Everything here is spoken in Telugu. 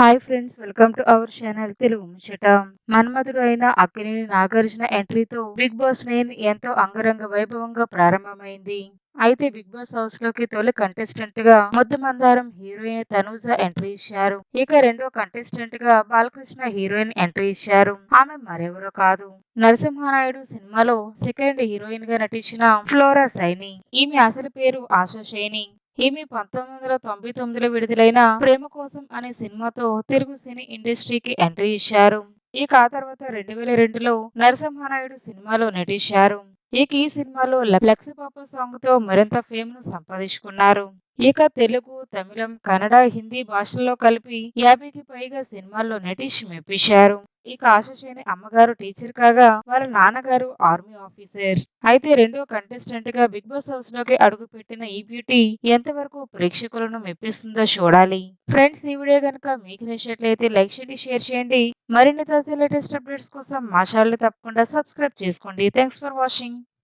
Hi friends welcome to our channel Telugu Muchchata మన్మధుడు అయిన అక్కినేని నాగార్జున ఎంట్రీతో బిగ్ బాస్ నైన్ ఎంతో అంగరంగ వైభవంగా ప్రారంభమైంది. అయితే బిగ్ బాస్ హౌస్లోకి తొలి కంటెస్టెంట్గా ముద్దు మందారం హీరోయిన్ తనూజ ఎంట్రీ ఇచ్చారు. ఇక రెండో కంటెస్టెంట్గా బాలకృష్ణ హీరోయిన్ ఎంట్రీ ఇచ్చారు. ఆమె మరెవరో కాదు. నరసింహనాయుడు సినిమాలో సెకండ్ హీరోయిన్గా నటించిన ఫ్లోరా సైని. ఈమె అసలు పేరు ఆశా సైని. ఈమె పంతొమ్మిది వందల తొంభై తొమ్మిదిలో విడుదలైన ప్రేమ కోసం అనే సినిమాతో తెలుగు సినీ ఇండస్ట్రీకి ఎంట్రీ ఇచ్చారు. ఇక ఆ తర్వాత రెండు వేల రెండులో నరసింహానాయుడు సినిమాలో నటించారు. ఇక ఈ సినిమాలో లక్స్ పాప సాంగ్తో మరింత ఫేమ్ను సంపాదించుకున్నారు. ఇక తెలుగు తమిళం కన్నడ హిందీ భాషల్లో కలిపి యాభైకి పైగా సినిమాల్లో నటించి మెప్పించారు. ఇక ఆశశేని అమ్మగారు టీచర్ కాగా వాళ్ళ నాన్నగారు ఆర్మీ ఆఫీసర్. అయితే రెండో కంటెస్టెంట్గా బిగ్ బాస్ హౌస్లోకి అడుగు పెట్టిన ఈ బ్యూటీ ఎంతవరకు ప్రేక్షకులను మెప్పిస్తుందో చూడాలి. ఫ్రెండ్స్ ఈ వీడియో కనుక మీకు నచ్చినట్లయితే లైక్ చేయండి షేర్ చేయండి. మరిన్ని తాజా లేటెస్ట్ అప్డేట్స్ కోసం మా ఛానల్ తప్పకుండా సబ్స్క్రైబ్ చేసుకోండి. Thanks for watching